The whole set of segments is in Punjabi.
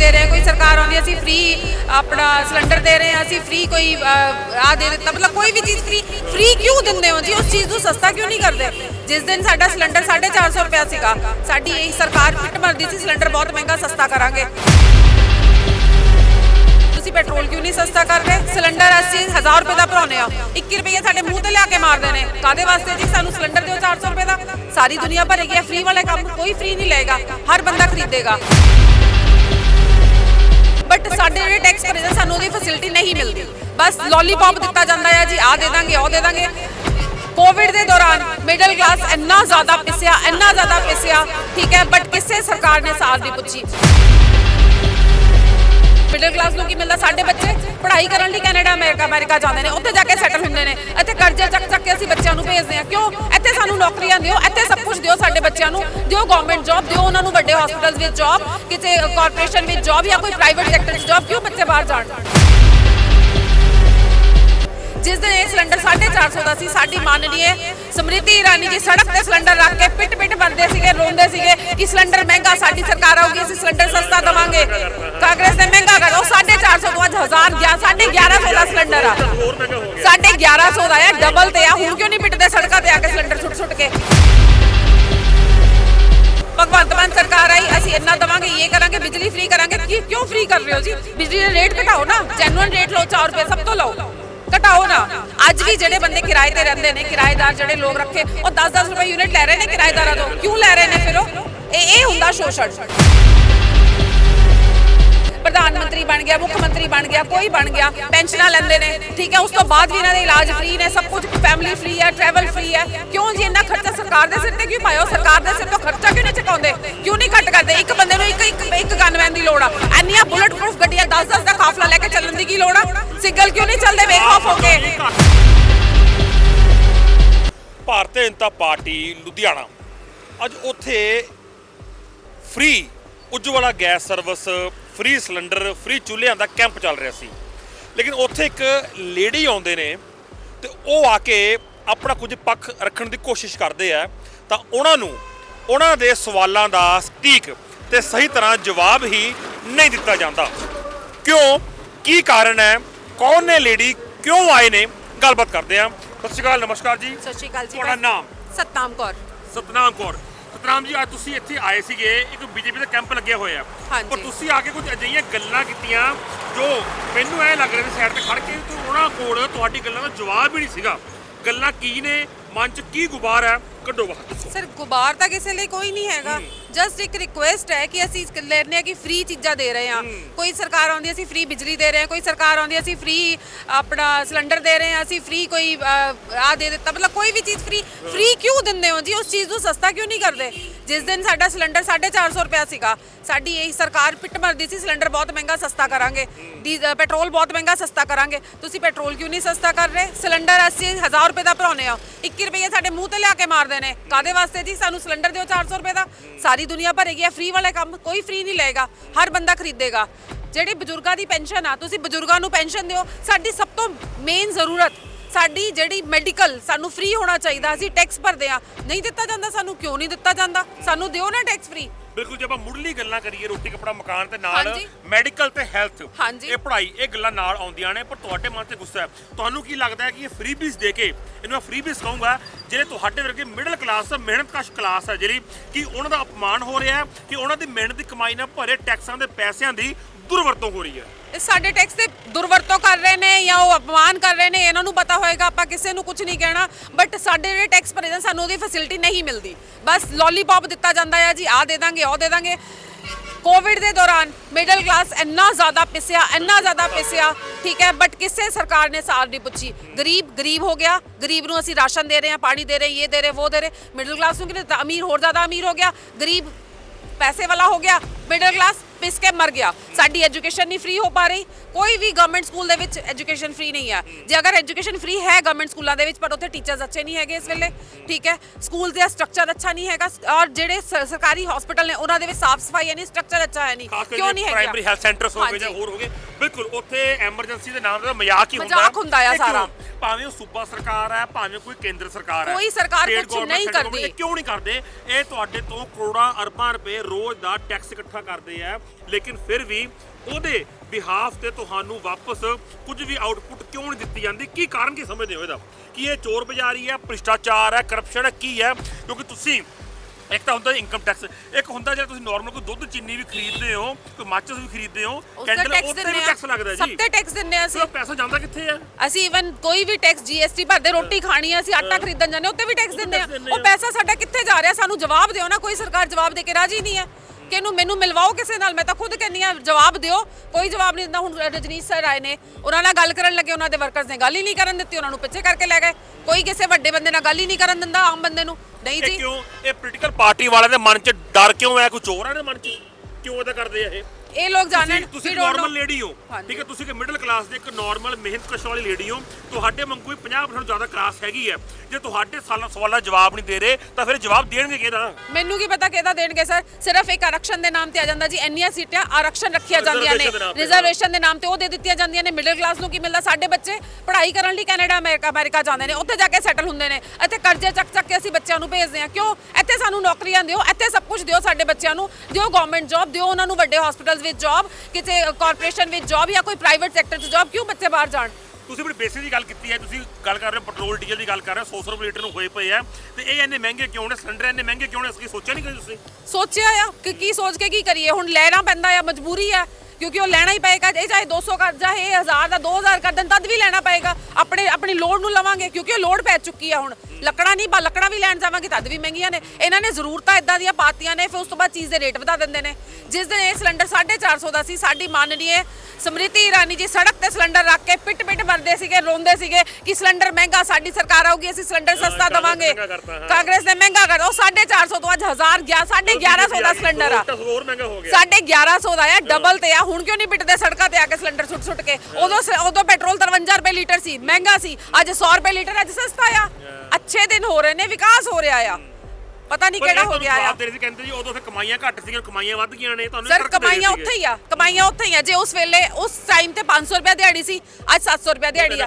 ਦੇ ਰਹੇ ਕੋਈ ਸਰਕਾਰ ਆਉਂਦੀ ਅਸੀਂ ਫ੍ਰੀ ਆਪਣਾ ਸਿਲੰਡਰ ਦੇ ਰਹੇ ਹਾਂ, ਅਸੀਂ ਫ੍ਰੀ ਕੋਈ ਆ ਦੇ ਦਿੱਤਾ, ਮਤਲਬ ਕੋਈ ਵੀ ਚੀਜ਼ ਫ੍ਰੀ ਫ੍ਰੀ ਕਿਉਂ ਦਿੰਦੇ ਹੋ ਜੀ? ਉਸ ਚੀਜ਼ ਨੂੰ ਸਸਤਾ ਕਿਉਂ ਨਹੀਂ ਕਰਦੇ? ਜਿਸ ਦਿਨ ਸਾਡਾ ਸਿਲੰਡਰ 450 ਰੁਪਇਆ ਸੀਗਾ, ਸਾਡੀ ਇਹ ਸਰਕਾਰ ਫਿੱਟ ਮਰਦੀ ਸੀ, ਸਿਲੰਡਰ ਬਹੁਤ ਮਹਿੰਗਾ ਸਸਤਾ ਕਰਾਂਗੇ। ਤੁਸੀਂ ਪੈਟਰੋਲ ਕਿਉਂ ਨਹੀਂ ਸਸਤਾ ਕਰ ਰਹੇ ਸਿਲੰਡਰ ਅਸੀਂ 1000 ਰੁਪਏ ਦਾ ਭਰਾਉਂਦੇ ਆ 21 ਰੁਪਏ ਸਾਡੇ ਮੂੰਹ ਤੇ ਲਿਆ ਕੇ ਮਾਰਦੇ ਨੇ। ਕਾਦੇ ਵਾਸਤੇ ਜੀ? ਸਾਨੂੰ ਸਿਲੰਡਰ ਦਿਓ 400 ਰੁਪਏ ਦਾ। ਸਾਰੀ ਦੁਨੀਆ ਭਰੇਗੀ ਇਹ ਫ੍ਰੀ ਵਾਲੇ ਕੰਮ, ਕੋਈ ਫ੍ਰੀ ਨਹੀਂ ਲਏਗਾ। ਹਰ ਬੰਦਾ ਖਰੀਦੇਗਾ। ਬਟ ਸਾਡੇ ਜਿਹੜੇ ਟੈਕਸ ਭਰੇ ਜਾਂਦੇ, ਸਾਨੂੰ ਉਹਦੀ ਫੈਸਿਲਿਟੀ ਨਹੀਂ ਮਿਲਦੀ। ਬਸ ਲੋਲੀਪੌਪ ਦਿੱਤਾ ਜਾਂਦਾ ਹੈ ਜੀ ਆ ਦੇ ਦਾਂਗੇ, ਉਹ ਦੇ ਦਾਂਗੇ। ਕੋਵਿਡ ਦੇ ਦੌਰਾਨ ਮਿਡਲ ਕਲਾਸ ਇੰਨਾ ਜ਼ਿਆਦਾ ਪਿਸਿਆ, ਇੰਨਾ ਜ਼ਿਆਦਾ ਪਿਸਿਆ, ਠੀਕ ਹੈ ਬਟ ਕਿਸੇ ਸਰਕਾਰ ਨੇ ਸਾਥ ਨਹੀਂ ਪੁੱਛੀ। ਮਿਡਲ ਕਲਾਸ ਨੂੰ ਕੀ ਮਿਲਦਾ? ਸਾਡੇ ਬੱਚੇ ਪੜ੍ਹਾਈ ਕਰਨ ਲਈ ਕੈਨੇਡਾ ਅਮਰੀਕਾ ਅਮਰੀਕਾ ਜਾਂਦੇ ਨੇ, ਉੱਥੇ ਜਾ ਕੇ ਸੈਟਲ ਹੁੰਦੇ ਨੇ। ਇੱਥੇ ਕਰਜ਼ੇ ਚੱਕ ਚੱਕ ਕੇ ਅਸੀਂ ਬੱਚਿਆਂ ਨੂੰ ਭੇਜਦੇ ਹਾਂ। ਕਿਉਂ? ਸਾਨੂੰ ਨੌਕਰੀਆਂ ਦਿਓ, ਇੱਥੇ ਸਭ ਕੁਝ ਦਿਓ ਸਾਡੇ ਬੱਚਿਆਂ ਨੂੰ, ਦਿਓ ਗਵਰਨਮੈਂਟ ਜੌਬ ਦਿਓ ਉਹਨਾਂ ਨੂੰ ਵੱਡੇ ਹਸਪੀਟਲਸ ਵਿੱਚ ਜੌਬ ਕਿਤੇ ਕਾਰਪੋਰੇਸ਼ਨ ਵਿੱਚ ਜੌਬ ਜਾਂ ਕੋਈ ਪ੍ਰਾਈਵੇਟ ਸੈਕਟਰ 'ਚ ਜੌਬ ਕਿਉਂ ਬੱਚੇ ਬਾਹਰ ਜਾਣ? ਜਿਸ ਦਿਨ ਇਹ ਸਿਲੰਡਰ 450 ਦਾ ਸੀ, ਸਾਡੀ ਮਾਨਨੀਏ ਸਮ੍ਰਿਤੀ ਇਰਾਨੀ ਜੀ ਸੜਕ ਤੇ ਸਿਲੰਡਰ ਰੱਖ ਕੇ ਪਿੱਟ ਪਿੱਟ ਭਰਦੇ ਸੀਗੇ, ਰੋਂਦੇ ਸੀਗੇ ਕਿ ਸਿਲੰਡਰ ਮਹਿੰਗਾ ਸਾਡੀ ਸਰਕਾਰ ਆਊਗੀ, ਅਸੀਂ ਸਿਲੰਡਰ ਸਸਤਾ ਦਵਾਂਗੇ। ਕਾਂਗਰਸ ਨੇ ਮਹਿੰਗਾ ਕਰ ਉਹ 450 ਤੋਂ ਅੱਜ 1000 ਗਿਆ 1150 ਦਾ ਸਿਲੰਡਰ ਆ। 1150 ਦਾ ਆ ਡਬਲ ਤੇ ਆ, ਹੁਣ ਕਿਉਂ ਨਹੀਂ ਪਿੱਟਦੇ ਸੜਕਾਂ ਤੇ ਆ ਕੇ ਸਿਲੰਡਰ ਸੁੱਟ ਸੁੱਟ ਕੇ? ਭਗਵੰਤ ਮਾਨ ਸਰਕਾਰ ਆਈ, ਅਸੀਂ ਇੰਨਾ ਦਵਾਂਗੇ, ਇਹ ਕਰਾਂਗੇ, ਬਿਜਲੀ ਫ੍ਰੀ ਕਰਾਂਗੇ। ਕੀ ਕਿਉਂ ਫ੍ਰੀ ਕਰ ਰਹੇ ਹੋ ਜੀ? ਬਿਜਲੀ ਦਾ ਰੇਟ ਘਟਾਓ ਨਾ ਜੈਨੂਅਨ ਰੇਟ ਲਓ 4 ਰੁਪਏ ਸਭ ਤੋਂ ਲਓ। ਘਟਾਓ ਨਾ। ਅੱਜ ਵੀ ਜਿਹੜੇ ਬੰਦੇ ਕਿਰਾਏ ਤੇ ਰਹਿੰਦੇ ਨੇ, ਕਿਰਾਏਦਾਰ ਜਿਹੜੇ ਲੋਕ ਰੱਖੇ, ਉਹ 10-10 ਰੁਪਏ ਯੂਨਿਟ ਲੈ ਰਹੇ ਨੇ ਕਿਰਾਏਦਾਰਾਂ ਤੋਂ। ਕਿਉਂ ਲੈ ਰਹੇ ਨੇ ਫਿਰ ਉਹ? ਇਹ ਇਹ ਹੁੰਦਾ ਸ਼ੋਸ਼ਣ। ਬਣ ਗਿਆ, ਮੁੱਖ ਮੰਤਰੀ ਬਣ ਗਿਆ, ਕੋਈ ਬਣ ਗਿਆ, ਪੈਨਸ਼ਨਾਂ ਲੈਂਦੇ ਨੇ, ਠੀਕ ਹੈ, ਉਸ ਤੋਂ ਬਾਅਦ ਵੀ ਇਹਨਾਂ ਦੇ ਇਲਾਜ ਫ੍ਰੀ ਨੇ, ਸਭ ਕੁਝ ਫੈਮਿਲੀ ਫ੍ਰੀ ਹੈ ਟਰੈਵਲ ਫ੍ਰੀ ਹੈ। ਕਿਉਂ ਜੀ ਇੰਨਾ ਖਰਚਾ ਸਰਕਾਰ ਦੇ ਸਿਰ ਤੇ ਕਿਉਂ ਪਾਇਓ ਸਰਕਾਰ ਦੇ ਸਿਰ ਤੋਂ ਖਰਚਾ ਕਿਉਂ ਨਹੀਂ ਚੁਕਾਉਂਦੇ? ਕਿਉਂ ਨਹੀਂ ਘੱਟ ਕਰਦੇ? ਇੱਕ ਬੰਦੇ ਨੂੰ ਇੱਕ ਇੱਕ ਇੱਕ ਗਨਮੈਨ ਦੀ ਲੋੜ ਆ। ਇੰਨੀਆਂ ਬੁਲਟ ਪ੍ਰੂਫ ਗੱਡੀਆਂ 10-10 ਦਾ ਕਾਫਲਾ ਲੈ ਕੇ ਚੱਲਣ ਦੀ ਕੀ ਲੋੜ ਆ? ਸਿਗਨਲ ਕਿਉਂ ਨਹੀਂ ਚੱਲਦੇ? ਵੇਖ ਹੋ ਕੇ। ਭਾਰਤੀ ਜਨਤਾ ਪਾਰਟੀ ਲੁਧਿਆਣਾ। ਅੱਜ ਉੱਥੇ free Ujjwala gas service free cylinder free ਚੁੱਲ੍ਹਿਆਂ ਦਾ ਕੈਂਪ ਚੱਲ ਰਿਹਾ ਸੀ। ਲੇਕਿਨ ਉੱਥੇ ਇੱਕ ਲੇਡੀ ਆਉਂਦੇ ਨੇ ਤੇ ਉਹ ਆ ਕੇ ਆਪਣਾ ਕੁਝ ਪੱਖ ਰੱਖਣ ਦੀ ਕੋਸ਼ਿਸ਼ ਕਰਦੇ ਆ। ਤਾਂ ਉਹਨਾਂ ਨੂੰ ਉਹਨਾਂ ਦੇ ਸਵਾਲਾਂ ਦਾ ਸਟੀਕ ਤੇ ਸਹੀ ਤਰ੍ਹਾਂ ਜਵਾਬ ਹੀ ਨਹੀਂ ਦਿੱਤਾ ਜਾਂਦਾ। ਕਿਉਂ? ਕੀ ਕਾਰਨ ਹੈ? ਕੌਣ ਨੇ ਲੇਡੀ? ਕਿਉਂ ਆਏ ਨੇ? ਗੱਲਬਾਤ ਕਰਦੇ ਆ ਸਤਿ ਸ਼੍ਰੀ ਅਕਾਲ ਨਮਸਕਾਰ ਜੀ। ਸਤਿ ਸ਼੍ਰੀ ਅਕਾਲ ਜੀ। ਤੁਹਾਡਾ ਨਾਮ? ਸਤਨਾਮ ਕੌਰ। ਸਤਨਾਮ ਕੌਰ। ਸਤਨਾਮ ਜੀ ਅੱਜ ਤੁਸੀਂ ਇੱਥੇ ਆਏ ਸੀਗੇ ਇੱਕ ਬੀਜੇਪੀ ਦਾ ਕੈਂਪ ਲੱਗਿਆ ਹੋਇਆ ਹਾਂਜੀ। ਪਰ ਤੁਸੀਂ ਆ ਕੇ ਕੁਝ ਅਜਿਹੀਆਂ ਗੱਲਾਂ ਕੀਤੀਆਂ ਜੋ ਮੈਨੂੰ ਐ ਲੱਗ ਰਿਹਾ ਸੀ ਸਾਈਡ ਤੇ ਖੜ ਕੇ ਕਿ ਉਹਨਾਂ ਕੋਲ ਤੁਹਾਡੀ ਗੱਲਾਂ ਦਾ ਜਵਾਬ ਹੀ ਨਹੀਂ ਸੀਗਾ। ਗੱਲਾਂ ਕੀ ਨੇ? ਮਨ 'ਚ ਕੀ ਗੁਬਾਰ ਹੈ ਕੱਢੋ ਬਾਹਰ। ਸਰ ਗੁਬਾਰ ਤਾਂ ਕਿਸੇ ਲਈ ਕੋਈ ਨਹੀਂ ਹੈਗਾ। ਜਸਟ ਇੱਕ ਰਿਕੁਐਸਟ ਹੈ ਕਿ ਅਸੀਂ ਲੈਣੇ ਆ ਕਿ ਫ੍ਰੀ ਚੀਜ਼ਾਂ ਦੇ ਰਹੇ ਹਾਂ। ਕੋਈ ਸਰਕਾਰ ਆਉਂਦੀ ਅਸੀਂ ਫ੍ਰੀ ਬਿਜਲੀ ਦੇ ਰਹੇ ਹਾਂ। ਕੋਈ ਸਰਕਾਰ ਆਉਂਦੀ ਅਸੀਂ ਫ੍ਰੀ ਆਪਣਾ ਸਿਲੰਡਰ ਦੇ ਰਹੇ ਹਾਂ। ਅਸੀਂ ਫ੍ਰੀ ਕੋਈ ਆ ਦੇ ਦਿੱਤਾ। ਮਤਲਬ ਕੋਈ ਵੀ ਚੀਜ਼ ਫ੍ਰੀ ਫ੍ਰੀ ਕਿਉਂ ਦਿੰਦੇ ਹੋ ਜੀ? ਉਸ ਚੀਜ਼ ਨੂੰ ਸਸਤਾ ਕਿਉਂ ਨਹੀਂ ਕਰਦੇ? ਜਿਸ ਦਿਨ ਸਾਡਾ ਸਿਲੰਡਰ 450 ਰੁਪਇਆ ਸੀਗਾ, ਸਾਡੀ ਇਹ ਸਰਕਾਰ ਪਿੱਟ ਮਰਦੀ ਸੀ, ਸਿਲੰਡਰ ਬਹੁਤ ਮਹਿੰਗਾ ਸਸਤਾ ਕਰਾਂਗੇ, ਡੀ- ਪੈਟਰੋਲ ਬਹੁਤ ਮਹਿੰਗਾ ਸਸਤਾ ਕਰਾਂਗੇ। ਤੁਸੀਂ ਪੈਟਰੋਲ ਕਿਉਂ ਨਹੀਂ ਸਸਤਾ ਕਰ ਰਹੇ? ਸਿਲੰਡਰ ਅਸੀਂ 1000 ਰੁਪਏ ਦਾ ਭਰਾਉਂਦੇ ਆ 21 ਰੁਪਏ ਸਾਡੇ ਮੂੰਹ ਤੇ ਲਿਆ ਕੇ ਮਾਰਦੇ ਨੇ। ਕਾਦੇ ਵਾਸਤੇ ਜੀ? ਸਾਨੂੰ ਸਿਲੰਡਰ ਦਿਓ 400 ਰੁਪਏ ਦਾ। ਸਾਰੀ ਦੁਨੀਆ ਭਰੇਗੀ ਆ ਫ੍ਰੀ ਵਾਲੇ ਕੰਮ ਕੋਈ ਫ੍ਰੀ ਨਹੀਂ ਲਏਗਾ, ਹਰ ਬੰਦਾ ਖਰੀਦੇਗਾ। ਜਿਹੜੀ ਬਜ਼ੁਰਗਾਂ ਦੀ ਪੈਨਸ਼ਨ ਆ, ਤੁਸੀਂ ਬਜ਼ੁਰਗਾਂ ਨੂੰ ਪੈਨਸ਼ਨ ਦਿਓ, ਸਾਡੀ ਸਭ ਤੋਂ ਮੇਨ ਜ਼ਰੂਰਤ ਸਾਡੀ ਜਿਹੜੀ ਮੈਡੀਕਲ ਸਾਨੂੰ ਫ੍ਰੀ ਹੋਣਾ ਚਾਹੀਦਾ ਅਸੀਂ ਟੈਕਸ ਭਰਦੇ ਆ ਨਹੀਂ ਦਿੱਤਾ ਜਾਂਦਾ ਸਾਨੂੰ ਕਿਉਂ ਨਹੀਂ ਦਿੱਤਾ ਜਾਂਦਾ? ਸਾਨੂੰ ਦਿਓ ਨਾ ਟੈਕਸ ਫ੍ਰੀ ਬਿਲਕੁਲ ਜੇ ਆਪਾਂ ਮੁੱਢਲੀ ਗੱਲਾਂ ਕਰੀਏ ਰੋਟੀ ਕੱਪੜਾ ਮਕਾਨ ਤੇ ਨਾਲ ਹਾਂਜੀ। ਮੈਡੀਕਲ ਤੇ ਹੈਲਥ ਹਾਂਜੀ। ਇਹ ਪੜ੍ਹਾਈ ਇਹ ਗੱਲਾਂ ਨਾਲ ਆਉਂਦੀਆਂ ਨੇ ਪਰ ਤੁਹਾਡੇ ਮਨ ਤੇ ਗੁੱਸਾ ਹੈ। ਤੁਹਾਨੂੰ ਕੀ ਲੱਗਦਾ ਹੈ ਕਿ ਇਹ ਫ੍ਰੀਬੀਜ਼ ਦੇ ਕੇ ਇਹਨੂੰ ਮੈਂ ਫ੍ਰੀਬੀਜ਼ ਕਹੂੰਗਾ ਜਿਹੜੇ ਤੁਹਾਡੇ ਵਰਗੇ ਮਿਡਲ ਕਲਾਸ ਮਿਹਨਤਕਸ਼ ਕਲਾਸ ਹੈ ਜਿਹੜੀ ਕਿ ਉਹਨਾਂ ਦਾ ਅਪਮਾਨ ਹੋ ਰਿਹਾ ਹੈ ਕਿ ਉਹਨਾਂ ਦੀ ਮਿਹਨਤ ਦੀ ਕਮਾਈ ਨਾਲ ਭਰੇ ਟੈਕਸਾਂ ਦੇ ਪੈਸਿਆਂ ਦੀ ਦੁਰਵਰਤੋਂ ਹੋ ਰਹੀ ਹੈ। ਸਾਡੇ ਟੈਕਸ ਤੇ ਦੁਰਵਰਤੋਂ ਕਰ ਰਹੇ ਨੇ ਜਾਂ ਉਹ ਅਪਮਾਨ ਕਰ ਰਹੇ ਨੇ, ਇਹਨਾਂ ਨੂੰ ਪਤਾ ਹੋਏਗਾ, ਆਪਾਂ ਕਿਸੇ ਨੂੰ ਕੁਝ ਨਹੀਂ ਕਹਿਣਾ ਬਟ ਸਾਡੇ ਜਿਹੜੇ ਟੈਕਸ ਭਰੇ ਨੇ ਸਾਨੂੰ ਉਹਦੀ ਫੈਸਿਲਿਟੀ ਨਹੀਂ ਮਿਲਦੀ। ਬਸ ਲੋਲੀਪੌਪ ਦਿੱਤਾ ਜਾਂਦਾ ਹੈ ਜੀ ਆ ਦੇ ਦਾਂਗੇ, ਉਹ ਦੇ ਦਾਂਗੇ। ਕੋਵਿਡ ਦੇ ਦੌਰਾਨ ਮਿਡਲ ਕਲਾਸ ਇੰਨਾ ਜ਼ਿਆਦਾ ਪਿਸਿਆ, ਇੰਨਾ ਜ਼ਿਆਦਾ ਪਿਸਿਆ, ਠੀਕ ਹੈ ਬਟ ਕਿਸੇ ਸਰਕਾਰ ਨੇ ਸਾਰ ਨਹੀਂ ਪੁੱਛੀ। ਗਰੀਬ ਗਰੀਬ ਹੋ ਗਿਆ, ਗਰੀਬ ਨੂੰ ਅਸੀਂ ਰਾਸ਼ਨ ਦੇ ਰਹੇ ਹਾਂ, ਪਾਣੀ ਦੇ ਰਹੇ ਇਹ ਦੇ ਰਹੇ, ਉਹ ਦੇ ਰਹੇ। ਮਿਡਲ ਕਲਾਸ ਨੂੰ ਕਿਤੇ ਅਮੀਰ, ਹੋਰ ਜ਼ਿਆਦਾ ਅਮੀਰ ਹੋ ਗਿਆ, ਗਰੀਬ ਪੈਸੇ ਵਾਲਾ ਹੋ ਗਿਆ ਮਿਡਲ ਕਲਾਸ ਪਿਸ ਕੇ ਮਰ ਗਿਆ। ਸਾਡੀ ਐਜੂਕੇਸ਼ਨ ਨਹੀਂ ਫ੍ਰੀ ਹੋ ਪਾ ਰਹੀ। ਕੋਈ ਵੀ ਗਵਰਨਮੈਂਟ ਸਕੂਲ ਦੇ ਵਿੱਚ ਐਜੂਕੇਸ਼ਨ ਫ੍ਰੀ ਨਹੀਂ ਹੈ ਜੇ ਅਗਰ ਐਜੂਕੇਸ਼ਨ ਫ੍ਰੀ ਹੈ ਗਵਰਨਮੈਂਟ ਸਕੂਲਾਂ ਦੇ ਵਿੱਚ ਪਰ ਉੱਥੇ ਟੀਚਰਸ ਅੱਛੇ ਨਹੀਂ ਹੈਗੇ ਇਸ ਵੇਲੇ ਠੀਕ ਹੈ? ਸਕੂਲ ਦਾ ਸਟਰਕਚਰ ਅੱਛਾ ਨਹੀਂ ਹੈਗਾ। ਔਰ ਜਿਹੜੇ ਸ- ਸਰਕਾਰੀ ਹਸਪੀਟਲ ਨੇ ਉਹਨਾਂ ਦੇ ਵਿੱਚ ਸਾਫ਼ ਸਫ਼ਾਈ ਹੈ ਨਹੀਂ ਸਟਰਕਚਰ ਅੱਛਾ ਹੈ ਨਹੀਂ। ਖਾਸ ਕਿਉਂ ਕਰਕੇ ਨਹੀਂ ਹੈਗਾ ਪ੍ਰਾਇਮਰੀ ਹੈਲਥ ਸੈਂਟਰਸ ਹੋ ਗਏ ਜਾਂ ਹਾਂਜੀ। ਹੋਰ ਹੋ ਗਏ ਬਿਲਕੁਲ ਉੱਥੇ ਐਮਰਜੈਂਸੀ ਦੇ ਨਾਮ ਦਾ ਮਜ਼ਾਕ ਹੀ ਹੁੰਦਾ। ਮਜ਼ਾਕ ਹੁੰਦਾ ਆ ਇਹ ਕਿਉਂ? ਸਾਰਾ। ਭਾਵੇਂ ਉਹ ਸੂਬਾ ਸਰਕਾਰ ਹੈ ਭਾਵੇਂ ਕੋਈ ਕੇਂਦਰ ਸਰਕਾਰ ਹੈ। ਕੋਈ ਸਰਕਾਰ State ਕੁਛ government, ਨਹੀਂ central ਕਰਦੀ। government, ਇਹ ਕਿਉਂ ਨਹੀਂ ਕਰਦੇ? ਇਹ ਤੁਹਾਡੇ ਤੋਂ ਕਰੋੜਾਂ ਅਰਬਾਂ ਰੁਪਏ ਰੋਜ਼ ਦਾ ਟੈਕਸ ਇਕੱਠਾ ਕਰਦੇ ਆ। ਲੇਕਿਨ ਫਿਰ ਵੀ ਉਹਦੇ ਬਿਹਾਫ ਤੇ ਤੁਹਾਨੂੰ ਵਾਪਸ ਕੁਝ ਵੀ ਆਊਟਪੁੱਟ ਕਿਉਂ ਨਹੀਂ ਦਿੱਤੀ ਜਾਂਦੀ? ਕੀ ਕਾਰਨ ਕੀ ਸਮਝਦੇ ਹੋ ਇਹਦਾ? ਕੀ ਇਹ ਚੋਰ ਬਾਜ਼ਾਰੀ ਹੈ ਭ੍ਰਿਸ਼ਟਾਚਾਰ ਹੈ ਕਰਪਸ਼ਨ ਹੈ ਕੀ ਹੈ? ਕਿਉਂਕਿ ਤੁਸੀਂ ਇੱਕ ਤਾਂ ਹੁੰਦਾ ਇਨਕਮ ਟੈਕਸ ਇੱਕ ਹੁੰਦਾ ਜਿਹੜਾ ਤੁਸੀਂ ਨਾਰਮਲ ਕੋਈ ਦੁੱਧ ਚੀਨੀ ਵੀ ਖਰੀਦਦੇ ਹੋ ਕੋਈ ਮਾਚਸ ਵੀ ਖਰੀਦਦੇ ਹੋ ਕੈਂਡਲ ਉੱਤੇ ਵੀ ਟੈਕਸ ਲੱਗਦਾ ਜੀ। ਸਭ ਤੇ ਟੈਕਸ ਦਿੰਦੇ ਆ ਅਸੀਂ। ਪੈਸਾ ਜਾਂਦਾ ਕਿੱਥੇ ਆ? ਅਸੀਂ ਇਵਨ ਕੋਈ ਵੀ ਟੈਕਸ ਜੀਐਸਟੀ ਭਰਦੇ ਰੋਟੀ ਖਾਣੀ ਆ ਅਸੀਂ ਆਟਾ ਖਰੀਦਣ ਜਾਂਦੇ ਉੱਤੇ ਵੀ ਟੈਕਸ ਦਿੰਦੇ ਆ। ਉਹ। ਪੈਸਾ ਸਾਡਾ ਕਿੱਥੇ ਜਾ ਰਿਹਾ? ਸਾਨੂੰ ਜਵਾਬ ਦਿਓ ਨਾ ਕੋਈ ਸਰਕਾਰ ਜਵਾਬ ਦੇ ਕੇ ਰਾਜੀ ਨਹੀਂ ਹੈ। ਕਿ ਇਹਨੂੰ ਮੈਨੂੰ ਮਿਲਵਾਓ ਕਿਸੇ ਨਾਲ? ਮੈਂ ਤਾਂ ਖੁਦ ਕਹਿੰਦੀ ਆ ਜਵਾਬ ਦਿਓ। ਕੋਈ ਜਵਾਬ ਨਹੀਂ ਦਿੰਦਾ। ਹੁਣ ਰਜਨੀਸ਼ ਸਰ ਆਏ ਨੇ। ਉਹਨਾਂ ਨਾਲ ਗੱਲ ਕਰਨ ਲੱਗੇ ਉਹਨਾਂ ਦੇ ਵਰਕਰਸ ਨੇ ਗੱਲ ਹੀ ਨਹੀਂ ਕਰਨ ਦਿੱਤੀ ਉਹਨਾਂ ਨੂੰ ਪਿੱਛੇ ਕਰਕੇ ਲੈ ਗਏ। ਕੋਈ ਕਿਸੇ ਵੱਡੇ ਬੰਦੇ ਨਾਲ ਗੱਲ ਹੀ ਨਹੀਂ ਕਰਨ ਦਿੰਦਾ ਆਮ ਬੰਦੇ ਨੂੰ। ਨਹੀਂ ਜੀ। ਕਿਉਂ? ਇਹ ਪੋਲੀਟੀਕਲ ਪਾਰਟੀ ਵਾਲਿਆਂ ਦੇ ਮਨ 'ਚ ਡਰ ਕਿਉਂ ਹੈ? ਕੋਈ ਚੋਰ ਹੈ ਦੇ ਮਨ 'ਚ? ਕਿਉਂ ਇਹਦਾ ਕਰਦੇ ਆ ਇਹ? ਇਹ ਲੋਕ ਜਾਣਨ ਤੁਸੀਂ-. ਨਾਰਮਲ ਲੇਡੀ ਹੋ। ਠੀਕ ਹੈ ਤੁਸੀਂ ਕਿ ਮਿਡਲ ਕਲਾਸ ਦੇ ਇੱਕ ਨਾਰਮਲ ਮਿਹਨਤ ਕਸ਼ ਵਾਲੀ ਲੇਡੀ ਹੋ। ਤੁਹਾਡੇ ਵਾਂਗੂ ਹੀ 50% ਜ਼ਿਆਦਾ ਕਲਾਸ ਹੈਗੀ ਹੈ। ਜੇ ਤੁਹਾਡੇ ਸਾਲਾਂ ਸਵਾਲਾਂ ਜਵਾਬ ਨਹੀਂ ਦੇ ਰਹੇ ਤਾਂ ਫਿਰ ਜਵਾਬ ਦੇਣਗੇ ਕਿਹਦਾ? ਮੈਨੂੰ ਕੀ ਪਤਾ ਕਿਹਦਾ ਦੇਣਗੇ ਸਰ ਸਿਰਫ ਇੱਕ ਆਰਕਸ਼ਣ ਦੇ ਨਾਮ ਤੇ ਆ ਜਾਂਦਾ ਜੀ ਇੰਨੀਆਂ ਸੀਟਾਂ ਆਰਕਸ਼ਣ ਰੱਖੀਆਂ ਜਾਂਦੀਆਂ ਨੇ। ਰਿਜ਼ਰਵੇਸ਼ਨ ਦੇ ਨਾਮ ਤੇ ਉਹ ਦੇ ਦਿੱਤੀਆਂ ਜਾਂਦੀਆਂ ਨੇ। ਮਿਡਲ ਕਲਾਸ ਨੂੰ ਕੀ ਮਿਲਦਾ? ਸਾਡੇ ਬੱਚੇ ਪੜ੍ਹਾਈ ਕਰਨ ਲਈ ਕੈਨੇਡਾ ਅਮਰੀਕਾ ਅਮਰੀਕਾ ਜਾਂਦੇ ਨੇ। ਉੱਥੇ ਜਾ ਕੇ ਸੈਟਲ ਹੁੰਦੇ ਨੇ। ਇੱਥੇ ਕਰਜ਼ੇ ਚੱਕ ਚੱਕ ਕੇ ਅਸੀਂ ਬੱਚਿਆਂ ਨੂੰ ਭੇਜਦੇ ਹਾਂ। ਕਿਉਂ? ਇੱਥੇ ਸਾਨੂੰ ਨੌਕਰੀਆਂ ਦਿਓ। ਇੱਥੇ ਸਭ ਕੁਝ ਦਿਓ ਸਾਡੇ ਬੱਚਿਆਂ ਨੂੰ। ਦਿਓ ਗਵਰਨਮੈਂਟ ਜੌਬ ਦਿਓ ਉਹਨਾਂ ਨੂੰ ਵੱਡੇ ਹਸਪੀਟਲਸ ਵਿੱਚ ਜੌਬ ਕਿਸੇ ਕਾਰਪੋਰੇਸ਼ਨ ਵਿੱਚ ਜੌਬ ਜਾਂ ਕੋਈ ਪ੍ਰਾਈਵੇਟ ਸੈਕਟਰ 'ਚ ਜੌਬ ਕਿਉਂ ਬੱਚੇ ਬਾਹਰ ਜਾਣ ਤੁਸੀਂ ਬੜੀ ਬੇਸਿਕ ਦੀ ਗੱਲ ਕੀਤੀ ਹੈ ਤੁਸੀਂ ਗੱਲ ਕਰ ਰਹੇ ਹੋ ਪੈਟਰੋਲ ਡੀਜ਼ਲ ਦੀ ਗੱਲ ਕਰ ਰਹੇ ਹੋ 100 ਰੁਪਏ ਲੀਟਰ ਨੂੰ ਹੋਏ ਪਏ ਆ। ਤੇ ਇਹ ਇੰਨੇ ਮਹਿੰਗੇ ਕਿਉਂ ਨੇ ਸਿਲੰਡਰ ਇੰਨੇ ਮਹਿੰਗੇ ਕਿਉਂ ਨੇ ਅਸੀਂ ਸੋਚਿਆ ਨਹੀਂ ਕਦੇ ਤੁਸੀਂ? ਸੋਚਿਆ ਆ ਕਿ ਕੀ ਸੋਚ ਕੇ ਕੀ ਕਰੀਏ? ਹੁਣ ਲੈਣਾ ਪੈਂਦਾ ਆ ਮਜਬੂਰੀ ਆ। ਕਿਉਂਕਿ ਉਹ ਲੈਣਾ ਹੀ ਪਏਗਾ ਇਹ ਚਾਹੇ 200 ਕਰ ਚਾਹੇ 1000 ਦਾ 2000 ਕਰ ਦੇਣ ਤਦ ਵੀ ਲੈਣਾ ਪਏਗਾ। ਆਪਣੇ ਆਪਣੀ ਲੋੜ ਨੂੰ ਲਵਾਂਗੇ ਕਿਉਂਕਿ ਉਹ ਲੋੜ ਪੈ ਚੁੱਕੀ ਆ ਹੁਣ। ਲੱਕੜਾਂ ਨਹੀਂ ਬਾ ਲੱਕੜਾਂ ਵੀ ਲੈਣ ਜਾਵਾਂਗੇ ਤਦ ਵੀ ਮਹਿੰਗੀਆਂ ਨੇ। ਇਹਨਾਂ ਨੇ ਜ਼ਰੂਰਤਾਂ ਇਦਾਂ ਦੀਆਂ ਪਾਤੀਆਂ ਨੇ ਫਿਰ ਉਸ ਤੋਂ ਬਾਅਦ ਚੀਜ਼ ਦੇ ਰੇਟ ਵਧਾ ਦਿੰਦੇ ਨੇ। ਜਿਸ ਦਿਨ ਇਹ ਸਿਲੰਡਰ 450 ਦਾ ਸੀ ਸਾਡੀ ਮਾਨਨੀਏ ਸਮ੍ਰਿਤੀ ਇਰਾਨੀ ਜੀ ਸੜਕ ਤੇ ਸਿਲੰਡਰ ਰੱਖ ਕੇ ਪਿੱਟ ਪਿੱਟ ਮਰਦੇ ਸੀਗੇ ਰੋਂਦੇ ਸੀਗੇ ਕਿ ਸਿਲੰਡਰ ਮਹਿੰਗਾ ਸਾਡੀ ਸਰਕਾਰ ਆਊਗੀ ਅਸੀਂ ਸਿਲੰਡਰ ਸਸਤਾ ਦਵਾਂਗੇ। ਕਾਂਗਰਸ ਨੇ ਮਹਿੰਗਾ ਕਰ ਉਹ 450 ਤੋਂ ਅੱਜ 1000 ਗਿਆ 1150 ਦਾ ਸਿਲੰਡਰ ਆ। ਹੋਰ ਮਹਿੰਗਾ ਹੋ ਗਿਆ। ਸਾਢੇ 1100 ਦਾ ਆ ਡਬਲ ਤੇ ਆ ਹੁਣ ਕਿਉਂ ਨਹੀਂ ਪਿੱਟਦੇ ਸੜਕਾਂ ਤੇ ਆ ਕੇ ਸਿਲੰਡਰ ਸੁੱਟ ਸੁੱਟ ਕੇ? ਉਦੋਂ ਸ- ਉਦੋਂ ਪੈਟਰੋਲ 53 ਰੁਪਏ ਲੀਟਰ ਸੀ ਮਹਿੰਗਾ ਸੀ। ਅੱਜ 100 ਰੁਪਏ ਲੀਟਰ ਅੱਜ ਸਸਤਾ ਆ। ਅੱਛੇ ਦਿਨ ਹੋ ਰਹੇ ਨੇ ਵਿਕਾਸ ਹੋ ਰਿਹਾ ਆ। ਪਤਾ ਨਹੀਂ ਕਿਹੜਾ ਹੋ ਗਿਆ ਆ। ਰਹੇ ਸੀ ਕਹਿੰਦੇ ਜੀ ਉਦੋਂ ਫਿਰ ਕਮਾਈਆਂ ਘੱਟ ਸੀਗੀਆਂ ਕਮਾਈਆਂ ਵੱਧ ਗਈਆਂ ਨੇ ਤੁਹਾਨੂੰ ਸਰ ਕਮਾਈਆਂ ਉੱਥੇ ਹੀ ਆ ਕਮਾਈਆਂ ਉੱਥੇ ਹੀ ਆ। ਜੇ ਉਸ ਵੇਲੇ ਉਸ ਟਾਈਮ ਤੇ 500 ਰੁਪਏ ਦਿਹਾੜੀ ਸੀ ਅੱਜ 700 ਰੁਪਏ ਦਿਹਾੜੀ ਆ।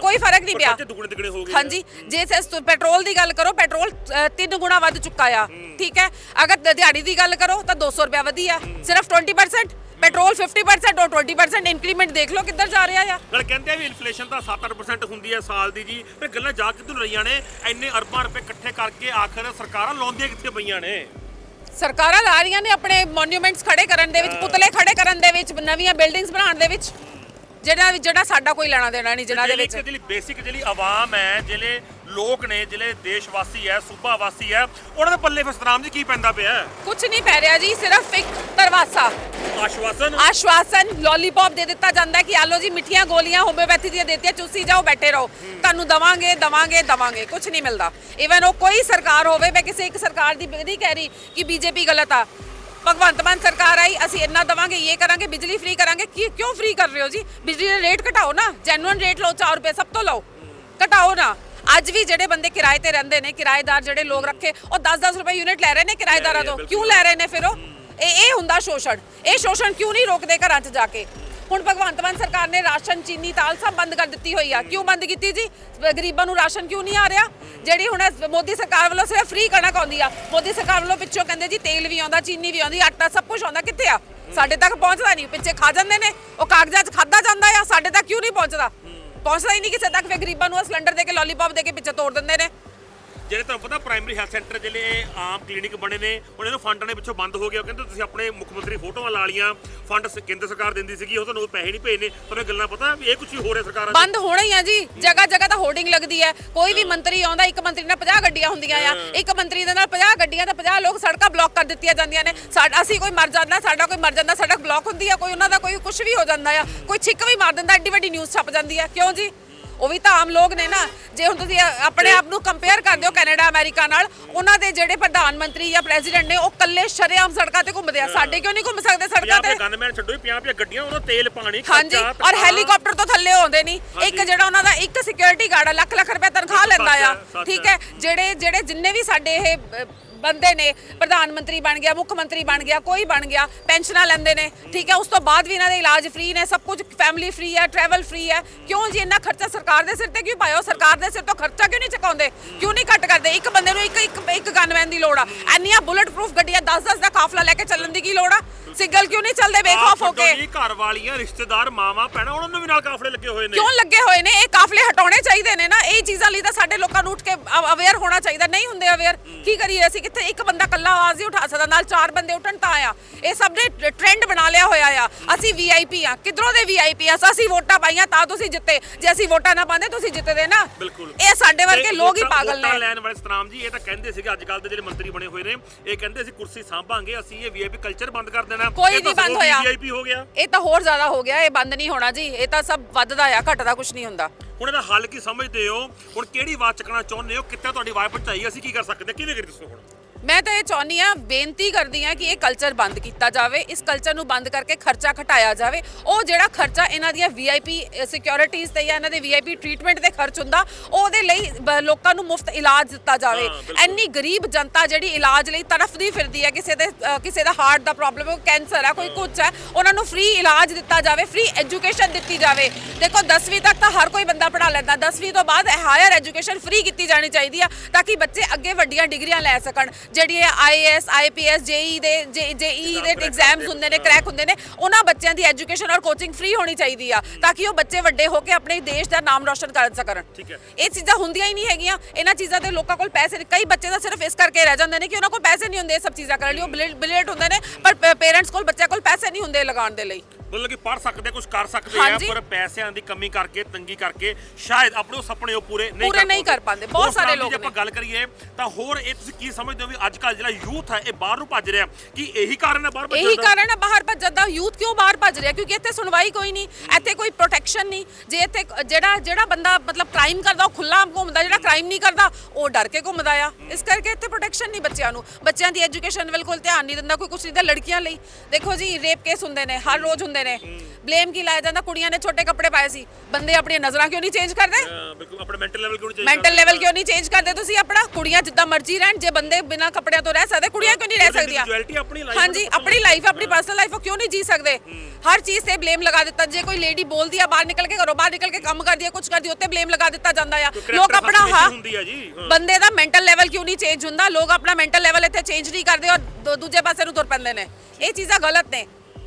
ਕੋਈ ਫ਼ਰਕ ਨਹੀਂ ਪਿਆ। ਦੁਗਣੇ ਤਿਗਣੇ ਹੋ ਗਏ ਹਾਂਜੀ ਜੇ ਸੇ ਪੈਟਰੋਲ ਦੀ ਗੱਲ ਕਰੋ ਪੈਟਰੋਲ ਤਿੰਨ ਗੁਣਾ ਵੱਧ ਚੁੱਕਾ ਆ। ਠੀਕ ਹੈ? ਅਗਰ ਦ- ਦਿਹਾੜੀ ਦੀ ਗੱਲ ਕਰੋ ਤਾਂ 200 ਰੁਪਏ ਵਧੀ ਆ। ਸਿਰਫ 20% ਪੈਟਰੋਲ 50% ਔਰ 20% ਇਨਕਰੀਮੈਂਟ ਦੇਖ ਲਓ ਕਿੱਧਰ ਜਾ ਰਿਹਾ ਆ। ਨਾਲ ਕਹਿੰਦੇ ਆ ਵੀ ਇਨਫਲੇਸ਼ਨ ਤਾਂ 7-8% ਹੁੰਦੀ ਹੈ ਸਾਲ ਦੀ ਜੀ। ਫਿਰ ਗੱਲਾਂ ਜਾ ਕਿੱਧਰ ਰਹੀਆਂ ਨੇ? ਇੰਨੇ ਅਰਬਾਂ ਰੁਪਏ ਇਕੱਠੇ ਕਰਕੇ ਆਖਰ ਸਰਕਾਰਾਂ ਲਾਉਂਦੀਆਂ ਕਿੱਥੇ ਪਈਆਂ ਨੇ? ਸਰਕਾਰਾਂ ਲਾ ਰਹੀਆਂ ਨੇ ਆਪਣੇ ਮੋਨੂਮੈਂਟਸ ਖੜੇ ਕਰਨ ਦੇ ਵਿੱਚ ਪੁਤਲੇ ਖੜੇ ਕਰਨ ਦੇ ਵਿੱਚ ਨਵੀਆਂ ਬਿਲਡਿੰਗਸ ਬਣਾਉਣ ਦੇ ਵਿੱਚ। ਜਿਹੜਾ ਜਿਹੜਾ ਸਾਡਾ ਕੋਈ ਲੈਣਾ ਦੇਣਾ ਨਹੀਂ ਜਿਨ੍ਹਾਂ ਦੇ ਵਿੱਚ। ਜਿਹੜੀ ਬੇਸਿਕ ਜਿਹੜੀ ਆਵਾਮ ਹੈ ਜਿਹੜੇ ਲੋਕ ਨੇ ਜਿਹੜੇ ਦੇਸ਼ ਵਾਸੀ ਹੈ ਸੂਬਾ ਵਾਸੀ ਹੈ ਉਹਨਾਂ ਦੇ ਪੱਲੇ ਫਿਰ ਸਤਨਾਮ ਜੀ ਕੀ ਪੈਂਦਾ ਪਿਆ ਹੈ? ਕੁਝ ਨਹੀਂ ਪੈ ਰਿਹਾ ਜੀ ਸਿਰਫ ਇੱਕ ਦਰਵਾਜ਼ਾ। ਆਸ਼ਵਾਸਨ? ਆਸ਼ਵਾਸਨ ਲੋਲੀਪੌਪ ਦੇ ਦਿੱਤਾ ਜਾਂਦਾ ਹੈ ਕਿ ਆਲੋ ਜੀ ਮਿੱਠੀਆਂ ਗੋਲੀਆਂ ਹੋਮਿਓਪੈਥੀ ਦੀਆਂ ਦੇਤੀਆਂ ਚੂਸੀ ਜਾਓ ਬੈਠੇ ਰਹੋ। ਤੁਹਾਨੂੰ ਦਵਾਂਗੇ ਦਵਾਂਗੇ ਦਵਾਂਗੇ। ਕੁਝ ਨਹੀਂ ਮਿਲਦਾ। ਇਵਨ ਉਹ ਕੋਈ ਸਰਕਾਰ ਹੋਵੇ ਮੈਂ ਕਿਸੇ ਇੱਕ ਸਰਕਾਰ ਦੀ ਨਹੀਂ ਕਹਿ ਰਹੀ ਕਿ ਬੀਜੇਪੀ ਗਲਤ ਆ। ਭਗਵੰਤ ਮਾਨ ਸਰਕਾਰ ਆਈ ਅਸੀਂ ਇੰਨਾ ਦਵਾਂਗੇ ਇਹ ਕਰਾਂਗੇ ਬਿਜਲੀ ਫ੍ਰੀ ਕਰਾਂਗੇ। ਕੀ ਕਿਉਂ ਫ੍ਰੀ ਕਰ ਰਹੇ ਹੋ ਜੀ? ਬਿਜਲੀ ਦਾ ਰੇਟ ਘਟਾਓ ਨਾ। ਜੈਨੂਅਨ ਰੇਟ ਲਓ 4 ਰੁਪਏ ਸਭ ਤੋਂ ਲਓ। ਘਟਾਓ ਨਾ। ਅੱਜ ਵੀ ਜਿਹੜੇ ਬੰਦੇ ਕਿਰਾਏ ਤੇ ਰਹਿੰਦੇ ਨੇ ਕਿਰਾਏਦਾਰ ਜਿਹੜੇ ਲੋਕ ਰੱਖੇ ਉਹ 10-10 ਰੁਪਏ ਯੂਨਿਟ ਲੈ ਰਹੇ ਨੇ ਕਿਰਾਏਦਾਰਾਂ ਤੋਂ। ਕਿਉਂ ਲੈ ਰਹੇ ਨੇ ਫਿਰ ਉਹ? ਇਹ ਇਹ ਹੁੰਦਾ ਸ਼ੋਸ਼ਣ। ਇਹ ਸ਼ੋਸ਼ਣ ਕਿਉਂ ਨਹੀਂ ਰੋਕਦੇ ਘਰਾਂ 'ਚ ਜਾ ਕੇ? ਹੁਣ ਭਗਵੰਤ ਮਾਨ ਸਰਕਾਰ ਨੇ ਰਾਸ਼ਨ ਚੀਨੀ ਦਾਲ ਸਭ ਬੰਦ ਕਰ ਦਿੱਤੀ ਹੋਈ ਆ। ਕਿਉਂ ਬੰਦ ਕੀਤੀ ਜੀ? ਗਰੀਬਾਂ ਨੂੰ ਰਾਸ਼ਨ ਕਿਉਂ ਨਹੀਂ ਆ ਰਿਹਾ? ਜਿਹੜੀ ਹੁਣ ਮੋਦੀ ਸਰਕਾਰ ਵੱਲੋਂ ਸਿਰਫ ਫ੍ਰੀ ਕਣਕ ਆਉਂਦੀ ਆ ਮੋਦੀ ਸਰਕਾਰ ਵੱਲੋਂ ਪਿੱਛੋਂ ਕਹਿੰਦੇ ਜੀ ਤੇਲ ਵੀ ਆਉਂਦਾ ਚੀਨੀ ਵੀ ਆਉਂਦੀ ਆਟਾ ਸਭ ਕੁਝ ਆਉਂਦਾ ਕਿੱਥੇ ਆ? ਸਾਡੇ ਤੱਕ ਪਹੁੰਚਦਾ ਨਹੀਂ ਪਿੱਛੇ ਖਾ ਜਾਂਦੇ ਨੇ ਉਹ ਕਾਗਜ਼ਾਂ 'ਚ ਖਾਦਾ ਜਾਂਦਾ ਆ ਸਾਡੇ ਤੱਕ ਕਿਉਂ ਨਹੀਂ ਪਹੁੰਚਦਾ? ਪਹੁੰਚਦਾ ਹੀ ਨਹੀਂ ਕਿਸੇ ਤੱਕ, ਫਿਰ ਗਰੀਬਾਂ ਨੂੰ ਉਹ ਸਿਲੰਡਰ ਦੇ ਕੇ ਲੋਲੀਪੌਪ ਦੇ ਕੇ ਪਿੱਛੇ ਤੋੜ ਦਿੰਦੇ ਨੇ। ਜਿਹੜੇ ਤੁਹਾਨੂੰ ਪਤਾ ਪ੍ਰਾਇਮਰੀ ਹੈਲਥ ਸੈਂਟਰ ਜਿਹੜੇ ਆਮ ਕਲੀਨਿਕ ਬਣੇ ਨੇ ਹੁਣ ਇਹਨੂੰ ਫੰਡ ਨੇ ਪਿੱਛੋਂ ਬੰਦ ਹੋ ਗਿਆ ਕਹਿੰਦੇ ਤੁਸੀਂ ਆਪਣੇ ਮੁੱਖ ਮੰਤਰੀ ਫੋਟੋਆਂ ਲਾ ਲੀਆਂ ਫੰਡ ਕੇਂਦਰ ਸਰਕਾਰ ਦਿੰਦੀ ਸੀਗੀ ਉਹ ਤੁਹਾਨੂੰ ਪੈਸੇ ਨਹੀਂ ਭੇਜਨੇ ਤੁਹਾਨੂੰ ਇਹ ਗੱਲਾਂ ਪਤਾ ਵੀ ਇਹ ਕੁਝ ਹੀ ਹੋ ਰਿਹਾ ਸਰਕਾਰਾਂ ਬੰਦ ਹੋਣਾ ਹੀ ਆ ਜੀ ਜਗ੍ਹਾ ਜਗ੍ਹਾ ਤਾਂ ਹੋਰਡਿੰਗ ਲੱਗਦੀ ਹੈ। ਕੋਈ ਵੀ ਮੰਤਰੀ ਆਉਂਦਾ ਇੱਕ ਮੰਤਰੀ ਨਾਲ 50 ਗੱਡੀਆਂ ਹੁੰਦੀਆਂ ਆ। ਇੱਕ ਮੰਤਰੀ ਦੇ ਨਾਲ 50 ਗੱਡੀਆਂ ਤੇ 50 ਲੋਕ ਸੜਕਾਂ ਬਲੌਕ ਕਰ ਦਿੱਤੀਆਂ ਜਾਂਦੀਆਂ ਨੇ। ਸਾਡਾ ਅਸੀਂ ਕੋਈ ਮਰ ਜਾਂਦਾ ਸਾਡਾ ਕੋਈ ਮਰ ਜਾਂਦਾ ਸੜਕ ਬਲੌਕ ਹੁੰਦੀ ਆ ਕੋਈ ਉਹਨਾਂ ਦਾ ਕੋਈ ਕੁਝ ਵੀ ਹੋ ਜਾਂਦਾ ਆ। ਕੋਈ ਛਿੱਕ ਵੀ ਮਾਰ ਦਿੰਦਾ ਐਡੀ ਵੱਡੀ ਨਿਊਜ਼ ਛਪ ਜਾਂਦੀ ਆ। ਕਿਉਂ ਜੀ? ਉਹ ਵੀ ਤਾਂ ਆਮ ਲੋਕ ਨੇ ਨਾ ਜੇ ਹੁਣ ਤੁਸੀਂ ਆਪਣੇ ਆਪ ਨੂੰ ਕੰਪੇਅਰ ਕਰਦੇ ਹੋ ਕੈਨੇਡਾ ਅਮਰੀਕਾ ਨਾਲ ਉਹਨਾਂ ਦੇ ਜਿਹੜੇ ਪ੍ਰਧਾਨ ਮੰਤਰੀ ਜਾਂ ਪ੍ਰੈਜ਼ੀਡੈਂਟ ਨੇ ਉਹ ਕੱਲੇ ਸ਼ਰੇਆਮ ਸੜਕਾਂ ਤੇ ਘੁੰਮਦੇ ਆ ਸਾਡੇ ਕਿਉਂ ਨਹੀਂ ਘੁੰਮ ਸਕਦੇ ਸੜਕਾਂ ਤੇ ਗਨਮੈਨ ਛੱਡੋ 50 ਗੱਡੀਆਂ ਉਹਨਾਂ ਤੇਲ ਪਾਣੀ ਹਾਂਜੀ ਔਰ। ਹੈਲੀਕਾਪਟਰ ਤੋਂ ਥੱਲੇ ਆਉਂਦੇ ਨਹੀਂ ਇੱਕ। ਜਿਹੜਾ ਉਹਨਾਂ ਦਾ ਇੱਕ ਸਿਕਿਉਰਿਟੀ ਗਾਰਡ ਲੱਖ ਲੱਖ ਰੁਪਏ ਤਨਖਾਹ ਲੈਂਦਾ ਆ। ਠੀਕ ਹੈ ਜਿਹੜੇ ਜਿਹੜੇ ਜਿੰਨੇ ਵੀ ਸਾਡੇ ਇਹ ਬੰਦੇ ਨੇ, ਪ੍ਰਧਾਨ ਮੰਤਰੀ ਬਣ ਗਿਆ, ਮੁੱਖ ਮੰਤਰੀ ਬਣ ਗਿਆ, ਕੋਈ ਬਣ ਗਿਆ, ਪੈਨਸ਼ਨਾਂ ਲੈਂਦੇ ਨੇ, ਠੀਕ ਹੈ, ਉਸ ਤੋਂ ਬਾਅਦ ਵੀ ਇਹਨਾਂ ਦੇ ਇਲਾਜ ਫ੍ਰੀ ਨੇ, ਸਭ ਕੁਝ ਫੈਮਿਲੀ ਫ੍ਰੀ ਹੈ ਟਰੈਵਲ ਫ੍ਰੀ ਹੈ। ਕਿਉਂ ਜੀ ਇੰਨਾ ਖਰਚਾ ਸਰਕਾਰ ਦੇ ਸਿਰ ਤੇ, ਕਿਉਂ ਪਾਇਓ ਸਰਕਾਰ ਦੇ ਸਿਰ ਤੋਂ ਖਰਚਾ ਕਿਉਂ ਨਹੀਂ ਚੁਕਾਉਂਦੇ? ਕਿਉਂ ਨਹੀਂ ਘੱਟ ਕਰਦੇ? ਇੱਕ ਬੰਦੇ ਨੂੰ ਇੱਕ ਇੱਕ ਇੱਕ ਗਨਮੈਨ ਦੀ ਲੋੜ ਆ। ਇੰਨੀਆਂ ਬੁਲਟ ਪ੍ਰੂਫ ਗੱਡੀਆਂ 10-10 ਦਾ ਕਾਫਲਾ ਲੈ ਕੇ ਚੱਲਣ ਦੀ ਕੀ ਲੋੜ ਆ? ਸਿਗਨਲ ਕਿਉਂ ਨਹੀਂ ਚੱਲਦੇ? ਬੇਖੌਫ ਹੋ ਕੇ। ਜੀ ਘਰ ਵਾਲੀਆਂ ਰਿਸ਼ਤੇਦਾਰ ਮਾਵਾਂ ਭੈਣਾਂ ਉਹਨਾਂ ਨੂੰ ਵੀ ਨਾਲ ਕਾਫਲੇ ਲੱਗੇ ਹੋਏ ਨੇ। ਕਿਉਂ ਲੱਗੇ ਹੋਏ ਨੇ? ਇਹ ਕਾਫਲੇ ਹਟਾਉਣੇ ਚਾਹੀਦੇ ਨੇ ਨਾ। ਇਹ ਚੀਜ਼ਾਂ ਲਈ ਤਾਂ ਸਾਡੇ ਲੋਕਾਂ ਨੂੰ ਉੱਠ ਕੇ ਅਵੇਅਰ ਹੋਣਾ ਚਾਹੀਦਾ। ਨਹੀਂ ਹੁੰਦੇ ਅਵੇਅਰ ਕੀ ਕਰੀਏ ਅਸੀਂ? ਕਿੱਥੇ ਇੱਕ ਬੰਦਾ ਇਕੱਲਾ ਆਵਾਜ਼ ਨਹੀਂ ਉਠਾ ਸਕਦਾ। ਨਾਲ ਚਾਰ ਬੰਦੇ ਉੱਠਣ ਤਾਂ ਆ ਇਹ ਸਭ ਨੇ ਟ੍ਰੈਂਡ ਬਣਾ ਲਿਆ ਹੋਇਆ ਆ। ਅਸੀਂ ਵੀਆਈਪੀ ਆ। ਕਿਧਰੋਂ ਦੇ ਵੀਆਈਪੀ ਆ? ਅਸੀਂ ਵੋਟਾਂ ਪਾਈਆਂ ਤਾਂ ਤੁਸੀਂ ਜਿੱਤੇ। ਜੇ ਅਸੀਂ ਵੋਟਾਂ ਨਾ ਪਾਉਂਦੇ ਤੁਸੀਂ ਜਿੱਤਦੇ ਨਾ। ਬਿਲਕੁਲ। ਇਹ ਸਾਡੇ ਵਰਗੇ ਲੋਕ ਹੀ ਪਾਗਲ ਵੋਟਾਂ ਨੇ ਲੈਣ ਵਾਲੇ ਸਤਨਾਮ ਜੀ ਇਹ ਤਾਂ ਕਹਿੰਦੇ ਸੀਗੇ ਅੱਜ ਕੱਲ ਦੇ ਜਿਹੜੇ ਮੰਤਰੀ ਬਣੇ ਹੋਏ ਨੇ। ਇਹ ਕਹਿੰਦੇ ਸੀ ਕੁਰਸੀ ਸਾਂਭਾਂਗੇ। ਅਸੀਂ ਇਹ ਵੀਆਈਪੀ ਕਲਚਰ ਬੰਦ ਕਰ ਦੇਣਾ। ਕੋਈ ਇਹ ਤਾਂ ਨਹੀਂ ਬੰਦ ਹੋਇਆ। ਵੀਆਈਪੀ ਹੋ ਗਿਆ। ਇਹ ਤਾਂ ਹੋਰ ਜ਼ਿਆਦਾ ਹੋ ਗਿਆ ਇਹ ਬੰਦ ਨਹੀਂ ਹੋਣਾ ਜੀ ਇਹ ਤਾਂ ਸਭ ਵੱਧਦਾ ਆ ਘਟਦਾ ਕੁਝ ਨਹੀਂ ਹੁੰਦਾ। ਹੁਣ ਇਹਦਾ ਹੱਲ ਕੀ ਸਮਝਦੇ ਹੋ? ਹੁਣ ਕਿਹੜੀ ਆਵਾਜ਼ ਚੱਕਣਾ ਚਾਹੁੰਦੇ ਹੋ? ਕਿੱਥੇ ਤੁਹਾਡੀ ਆਵਾਜ਼ ਪਹੁੰਚਾਈ? ਅਸੀਂ ਕੀ ਕਰ ਸਕਦੇ? ਕਿਹਨੇ ਕਰੀ ਦੱਸੋ ਹੁਣ? ਮੈਂ ਤਾਂ ਇਹ ਚਾਹੁੰਦੀ ਆ ਬੇਨਤੀ ਕਰਦੀ ਆ ਕਿ ਇਹ ਕਲਚਰ ਬੰਦ ਕੀਤਾ ਜਾਵੇ ਇਸ ਕਲਚਰ ਨੂੰ ਬੰਦ ਕਰਕੇ ਖਰਚਾ ਘਟਾਇਆ ਜਾਵੇ। ਉਹ ਜਿਹੜਾ ਖਰਚਾ ਇਹਨਾਂ ਦੀਆਂ ਵੀਆਈਪੀ ਸਿਕਿਉਰਿਟੀਆਂ ਤੇ ਜਾਂ ਇਹਨਾਂ ਦੇ ਵੀਆਈਪੀ ਟ੍ਰੀਟਮੈਂਟ ਤੇ ਖਰਚ ਹੁੰਦਾ ਉਹਦੇ ਲਈ ਬ- ਲੋਕਾਂ ਨੂੰ ਮੁਫਤ ਇਲਾਜ ਦਿੱਤਾ ਜਾਵੇ। ਇੰਨੀ ਗਰੀਬ ਜਨਤਾ ਜਿਹੜੀ ਇਲਾਜ ਲਈ ਤੜਫਦੀ ਫਿਰਦੀ ਹੈ ਕਿਸੇ ਦੇ ਅ, ਕਿਸੇ ਦਾ ਹਾਰਟ ਦਾ ਪ੍ਰੋਬਲਮ ਹੈ ਕੈਂਸਰ ਹੈ ਕੋਈ ਕੁਝ ਹੈ ਉਹਨਾਂ ਨੂੰ ਫ੍ਰੀ ਇਲਾਜ ਦਿੱਤਾ ਜਾਵੇ ਫ੍ਰੀ ਐਜੂਕੇਸ਼ਨ ਦਿੱਤੀ ਜਾਵੇ। ਦੇਖੋ 10ਵੀਂ ਤੱਕ ਤਾਂ ਹਰ ਕੋਈ ਬੰਦਾ ਪੜਾ ਲੈਂਦਾ 10ਵੀਂ ਤੋਂ ਬਾਅਦ ਹਾਇਰ ਐਜੂਕੇਸ਼ਨ ਫ੍ਰੀ ਕੀਤੀ ਜਾਣੀ ਚਾਹੀਦੀ ਆ ਤਾਂ ਕਿ ਬੱਚੇ ਅੱਗੇ ਵੱਡੀਆਂ ਡਿਗਰੀਆਂ ਲੈ ਸਕਣ। ਜਿਹੜੀ ਇਹ ਆਈਏਐਸ ਆਈਪੀਐਸ ਜੇਈ ਦੇ ਜੇਈ ਦੇ ਐਗਜ਼ਾਮਸ ਹੁੰਦੇ ਨੇ ਕ੍ਰੈਕ ਹੁੰਦੇ ਨੇ ਉਹਨਾਂ ਬੱਚਿਆਂ ਦੀ ਐਜੂਕੇਸ਼ਨ ਔਰ ਕੋਚਿੰਗ ਫ੍ਰੀ ਹੋਣੀ ਚਾਹੀਦੀ ਆ ਤਾਂ ਕਿ ਉਹ ਬੱਚੇ ਵੱਡੇ ਹੋ ਕੇ ਆਪਣੇ ਦੇਸ਼ ਦਾ ਨਾਮ ਰੌਸ਼ਨ ਕਰ ਸਕਣ। ਠੀਕ ਹੈ। ਇਹ ਚੀਜ਼ਾਂ ਹੁੰਦੀਆਂ ਹੀ ਨਹੀਂ ਹੈਗੀਆਂ ਇਹਨਾਂ ਚੀਜ਼ਾਂ ਤੇ ਲੋਕਾਂ ਕੋਲ ਪੈਸੇ ਕਈ ਬੱਚੇ ਤਾਂ ਸਿਰਫ ਇਸ ਕਰਕੇ ਰਹਿ ਜਾਂਦੇ ਨੇ ਕਿ ਉਹਨਾਂ ਕੋਲ ਪੈਸੇ ਨਹੀਂ ਹੁੰਦੇ ਇਹ ਸਭ ਚੀਜ਼ਾਂ ਕਰਨ ਲਈ ਉਹ ਬ੍ਰਿਲੀਅੰਟ ਹੁੰਦੇ ਨੇ ਪਰ ਪੇਰੈਂਟਸ ਕੋਲ ਬੱਚਿਆਂ ਕੋਲ ਪੈਸੇ ਨਹੀਂ ਹੁੰਦੇ ਲਗਾਉਣ ਦੇ ਲਈ। ਮਤਲਬ ਕਿ ਪੜ ਸਕਦੇ ਕੁਝ ਕਰ ਸਕਦੇ ਆ ਹਾਂਜੀ। ਪਰ ਪੈਸਿਆਂ ਦੀ ਕਮੀ ਕਰਕੇ ਤੰਗੀ ਕਰਕੇ ਸ਼ਾਇਦ ਆਪਣੇ ਉਹ ਸੁਪਨੇ ਉਹ ਪੂਰੇ ਨਹੀਂ ਪੂਰੇ ਨਹੀਂ ਕਰ ਪਾਉਂਦੇ। ਬਹੁਤ ਸਾਰੇ ਲੋਕ ਜੇ ਆਪਾਂ ਨੇ। ਗੱਲ ਕਰੀਏ ਤਾਂ ਹੋਰ ਇਹ ਤੁਸੀਂ ਕੀ ਸਮਝਦੇ ਹੋ ਵੀ ਅੱਜ ਕੱਲ ਜਿਹੜਾ ਯੂਥ ਹੈ ਇਹ ਬਾਹਰ ਨੂੰ ਭੱਜ ਰਿਹਾ ਕੀ ਇਹੀ ਕਾਰਨ ਹੈ ਬਾਹਰ ਭੱਜਣ ਇਹੀ ਦਾ? ਕਾਰਨ ਹੈ ਬਾਹਰ ਭੱਜਣ ਦਾ। ਯੂਥ ਕਿਉਂ ਬਾਹਰ ਭੱਜ ਰਿਹਾ? ਕਿਉਂਕਿ ਇੱਥੇ ਸੁਣਵਾਈ ਕੋਈ ਨਹੀਂ ਇੱਥੇ ਕੋਈ ਪ੍ਰੋਟੈਕਸ਼ਨ ਨਹੀਂ। ਜੇ ਇੱਥੇ ਕ- ਜਿਹੜਾ ਜਿਹੜਾ ਬੰਦਾ ਮਤਲਬ ਕ੍ਰਾਈਮ ਕਰਦਾ ਉਹ ਖੁੱਲਾ ਘੁੰਮਦਾ ਜਿਹੜਾ ਕ੍ਰਾਈਮ ਨਹੀਂ ਕਰਦਾ ਉਹ ਡਰ ਕੇ ਘੁੰਮਦਾ ਆ। ਇਸ ਕਰਕੇ ਇੱਥੇ ਪ੍ਰੋਟੈਕਸ਼ਨ ਨਹੀਂ ਬੱਚਿਆਂ ਨੂੰ। ਬੱਚਿਆਂ ਦੀ ਐਜੂਕੇਸ਼ਨ ਬਿਲਕੁਲ ਧਿਆਨ ਨਹੀਂ ਦਿੰਦਾ ਕੋਈ ਕੁਛ ਨਹੀਂ ਦਿੰਦਾ ਲੜਕੀਆਂ ਲਈ। ਦੇਖੋ ਜੀ ਰੇਪ ਕੇਸ ਹੁੰਦੇ ਨੇ ਹਰ ਰੋਜ਼ ਹੁੰਦੇ ਨੇ। ਬਲੇਮ ਕੀ ਲਾਇਆ ਜਾਂਦਾ? ਕੁੜੀਆਂ ਨੇ ਛੋਟੇ ਕੱਪੜੇ ਪਾਏ ਸੀ। ਬੰਦੇ ਆਪਣੀਆਂ ਨਜ਼ਰਾਂ ਕਿਉਂ ਨਹੀਂ ਚੇਂਜ ਕਰਦੇ? ਬਿਲਕੁਲ। ਆਪਣੇ ਮੈਂਟਲ ਲੈਵਲ ਕਿਉਂ ਨਹੀਂ ਮੈਂਟਲ ਲੈਵਲ ਕਿਉਂ ਨਹੀਂ ਚੇਂਜ ਕਰਦੇ ਤੁਸੀਂ ਆਪਣਾ? ਕੁੜੀਆਂ ਜਿੱਦਾਂ ਮਰਜ਼ੀ ਰਹਿਣ ਜੇ ਬੰਦੇ ਬਿਨਾਂ ਕੱਪੜਿਆਂ ਤੋਂ ਰਹਿ ਸਕਦੇ ਕੁੜੀਆਂ ਕਿਉਂ ਨਹੀਂ ਰਹਿ ਸਕਦੀਆਂ? ਆਪਣੀ ਹਾਂਜੀ ਆਪਣੀ ਲਾਈਫ ਆਪਣੀ ਪਰਸਨਲ ਲਾਈਫ ਕਿਉਂ ਨਹੀਂ ਜੀ ਸਕਦੇ? ਹਰ ਚੀਜ਼ ਤੇ ਬਲੇਮ ਲਗਾ ਦਿੱਤਾ। ਜੇ ਕੋਈ ਲੇਡੀ ਬੋਲਦੀ ਆ ਬਾਹਰ ਨਿਕਲ ਕੇ ਘਰੋਂ ਬਾਹਰ ਨਿਕਲ ਕੇ ਕੰਮ ਕਰਦੀ ਆ ਕੁਝ ਕਰਦੀ ਉੱਤੇ ਬਲੇਮ ਲਗਾ ਦਿੱਤਾ ਜਾਂਦਾ ਆ। ਲੋਕ ਆਪਣਾ ਹਾਂ ਹੁੰਦੀ। ਬੰਦੇ ਦਾ ਮੈਂਟਲ ਲੈਵਲ ਕਿਉਂ ਨਹੀਂ ਚੇਂਜ ਹੁੰਦਾ? ਲੋਕ ਆਪਣਾ ਮੈਂਟਲ ਲੈਵਲ ਇੱਥੇ ਚੇਂਜ ਨਹੀਂ ਕਰਦੇ ਔਰ ਦੂਜੇ ਪਾਸੇ ਨੂੰ ਤੁਰ ਪੈਂਦੇ ਨੇ। ਇਹ ਚੀਜ਼ਾਂ ਗਲਤ ਨੇ।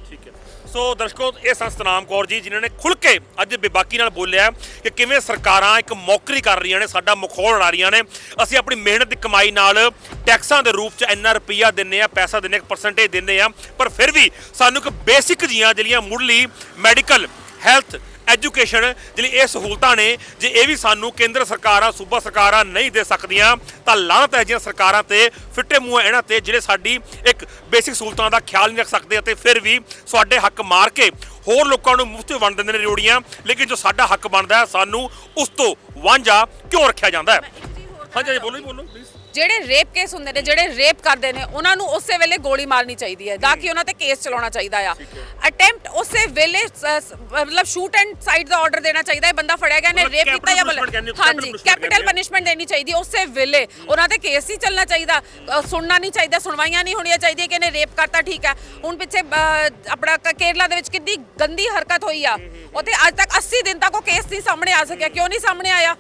ਠੀਕ ਹੈ। ਸੋ ਦਰਸ਼ਕੋ, ਇਹ ਸੰਸਤਨਾਮ ਕੌਰ ਜੀ, ਜਿਨ੍ਹਾਂ ਨੇ ਖੁੱਲ ਕੇ ਅੱਜ ਬੇਬਾਕੀ ਨਾਲ ਬੋਲਿਆ ਕਿ ਕਿਵੇਂ ਸਰਕਾਰਾਂ ਇੱਕ ਮੌਕਰੀ ਕਰ ਰਹੀਆਂ ਨੇ, ਸਾਡਾ ਮਖੌਲ ਉਡਾ ਰਹੀਆਂ ਨੇ। ਅਸੀਂ ਆਪਣੀ ਮਿਹਨਤ ਦੀ ਕਮਾਈ ਨਾਲ ਟੈਕਸਾਂ ਦੇ ਰੂਪ 'ਚ ਇੰਨਾ ਰੁਪਈਆ ਦਿੰਨੇ ਆ, ਪੈਸਾ ਦਿੰਨੇ ਇੱਕ ਪਰਸੈਂਟੇਜ ਦਿੰਨੇ ਆ, ਪਰ ਫਿਰ ਵੀ ਸਾਨੂੰ ਇੱਕ ਬੇਸਿਕ ਜੀਆਂ ਜਿਹੜੀਆਂ ਮੁੱਢਲੀ ਮੈਡੀਕਲ ਹੈਲਥ ਐਜੂਕੇਸ਼ਨ ਜਿਹੜੀ ਇਹ ਸਹੂਲਤਾਂ ਨੇ ਜੇ ਇਹ ਵੀ ਸਾਨੂੰ ਕੇਂਦਰ ਸਰਕਾਰਾਂ ਸੂਬਾ ਸਰਕਾਰਾਂ ਨਹੀਂ ਦੇ ਸਕਦੀਆਂ ਤਾਂ ਲਾਹਨਤ ਹੈ ਜਿਹੀਆਂ ਸਰਕਾਰਾਂ ਤੇ ਫਿੱਟੇ ਮੂੰਹ ਇਹਨਾਂ ਤੇ ਜਿਹੜੇ ਸਾਡੀ ਇੱਕ ਬੇਸਿਕ ਸਹੂਲਤਾਂ ਦਾ ਖਿਆਲ ਨਹੀਂ ਰੱਖ ਸਕਦੇ ਅਤੇ ਫਿਰ ਵੀ ਸਾਡੇ ਹੱਕ ਮਾਰ ਕੇ ਹੋਰ ਲੋਕਾਂ ਨੂੰ ਮੁਫਤ ਵੰਡ ਦਿੰਦੇ ਨੇ ਰਿਓੜੀਆਂ ਲੇਕਿਨ ਜੋ ਸਾਡਾ ਹੱਕ ਬਣਦਾ ਹੈ ਸਾਨੂੰ ਉਸ ਤੋਂ ਵਾਂਝਾ ਕਿਉਂ ਰੱਖਿਆ ਜਾਂਦਾ ਹੈ? ਹਾਂਜੀ ਹਾਂਜੀ ਬੋਲੋ ਜੀ ਬੋਲੋ ਪਲੀਜ਼ ਜਿਹੜੇ ਰੇਪ ਕੇਸ ਹੁੰਦੇ ਨੇ ਜਿਹੜੇ ਰੇਪ ਕਰਦੇ ਨੇ ਉਹਨਾਂ ਨੂੰ ਉਸੇ ਵੇਲੇ ਗੋਲੀ ਮਾਰਨੀ ਚਾਹੀਦੀ ਹੈ। ਤਾਂ ਕਿ ਉਹਨਾਂ ਤੇ ਕੇਸ ਚਲਾਉਣਾ ਚਾਹੀਦਾ ਆ। ਅਟੈਂਪਟ ਉਸੇ ਵੇਲੇ ਸ- ਸ- ਮਤਲਬ ਸ਼ੂਟ ਐਂਡ ਸਾਈਡ ਦਾ ਆਰਡਰ ਦੇਣਾ ਚਾਹੀਦਾ ਹੈ। ਬੰਦਾ ਫੜਿਆ ਗਿਆ ਨੇ ਮਤਲਬ ਰੇਪ capital ਕੀਤਾ ਜਾਂ punishment ਕਹਿੰਦੇ ਹੋ, ਹਾਂਜੀ capital punishment ਕੈਪੀਟਲ ਕਹਿੰਦੇ। ਪਨਿਸ਼ਮੈਂਟ ਦੇਣੀ ਚਾਹੀਦੀ ਹੈ ਉਸੇ ਵੇਲੇ। ਉਹਨਾਂ ਤੇ ਕੇਸ ਹੀ ਚੱਲਣਾ ਚਾਹੀਦਾ। ਅ, ਸੁਣਨਾ ਨਹੀਂ ਚਾਹੀਦਾ ਸੁਣਵਾਈਆਂ ਨਹੀਂ ਹੋਣੀਆਂ ਚਾਹੀਦੀਆਂ ਕਿ ਇਹਨੇ ਰੇਪ ਕਰਤਾ ਠੀਕ ਹੈ। ਹੁਣ ਪਿੱਛੇ ਅ, ਆਪਣਾ ਕ- ਕੇਰਲਾ ਦੇ ਵਿੱਚ ਕਿੰਨੀ ਗੰਦੀ ਹਰਕਤ ਹੋਈ ਆ। ਉੱਥੇ ਅੱਜ ਤੱਕ 80 ਦਿਨ ਤੱਕ ਉਹ ਕੇਸ ਨਹੀਂ ਸਾਹਮਣੇ ਆ ਸਕਿਆ। ਕਿਉਂ ਨਹੀਂ ਸਾਹਮਣੇ ਆਇਆ?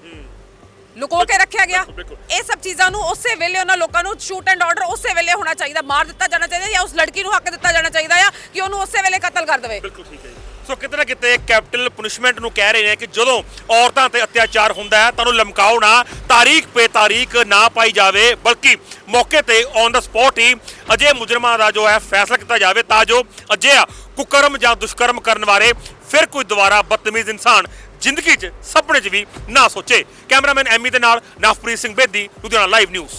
ਲੁਕੋ ਕੇ ਰੱਖਿਆ ਗਿਆ। ਇਹ ਸਭ ਚੀਜ਼ਾਂ ਨੂੰ ਉਸੇ ਵੇਲੇ ਉਹਨਾਂ ਲੋਕਾਂ ਨੂੰ ਸ਼ੂਟ ਐਂਡ ਆਰਡਰ ਉਸੇ ਵੇਲੇ ਹੋਣਾ ਚਾਹੀਦਾ। ਮਾਰ ਦਿੱਤਾ ਜਾਣਾ ਚਾਹੀਦਾ ਜਾਂ ਉਸ ਲੜਕੀ ਨੂੰ ਹੱਕ ਦਿੱਤਾ ਜਾਣਾ ਚਾਹੀਦਾ ਆ ਕਿ ਉਹਨੂੰ ਉਸੇ ਵੇਲੇ ਕਤਲ ਕਰ ਦੇਵੇ। ਬਿਲਕੁਲ ਠੀਕ ਹੈ ਸੋ ਕਿਤੇ ਨਾ ਕਿਤੇ ਕੈਪੀਟਲ ਪਨਿਸ਼ਮੈਂਟ ਨੂੰ ਕਹਿ ਰਹੇ ਨੇ ਕਿ ਜਦੋਂ ਔਰਤਾਂ ਤੇ ਅਤਿਆਚਾਰ ਹੁੰਦਾ ਹੈ ਤਾਂ ਉਹਨੂੰ ਲਮਕਾਓ ਨਾ ਤਾਰੀਖ ਪੇ ਤਾਰੀਖ ਨਾ ਪਾਈ ਜਾਵੇ ਬਲਕਿ ਮੌਕੇ ਤੇ ਔਨ ਦਾ ਸਪੌਟ ਹੀ ਅਜੇ ਮੁਜਰਮਾਂ ਦਾ ਜੋ ਹੈ ਫੈਸਲਾ ਕੀਤਾ ਜਾਵੇ ਤਾਂ ਜੋ ਅਜਿਹਾ ਕੁਕਰਮ ਜਾਂ ਦੁਸ਼ਕਰਮ ਕਰਨ ਵਾਲੇ ਫਿਰ ਕੋਈ ਦੁਬਾਰਾ ਬਦਤਮੀਜ਼ ਇਨਸਾਨ ਜ਼ਿੰਦਗੀ 'ਚ, ਸੁਪਨੇ 'ਚ ਵੀ ਨਾ ਸੋਚੇ। ਕੈਮਰਾਮੈਨ ਐਮੀ ਦੇ ਨਾਲ ਨਵਪ੍ਰੀਤ ਸਿੰਘ ਬੇਦੀ, ਲੁਧਿਆਣਾ ਲਾਈਵ ਨਿਊਜ਼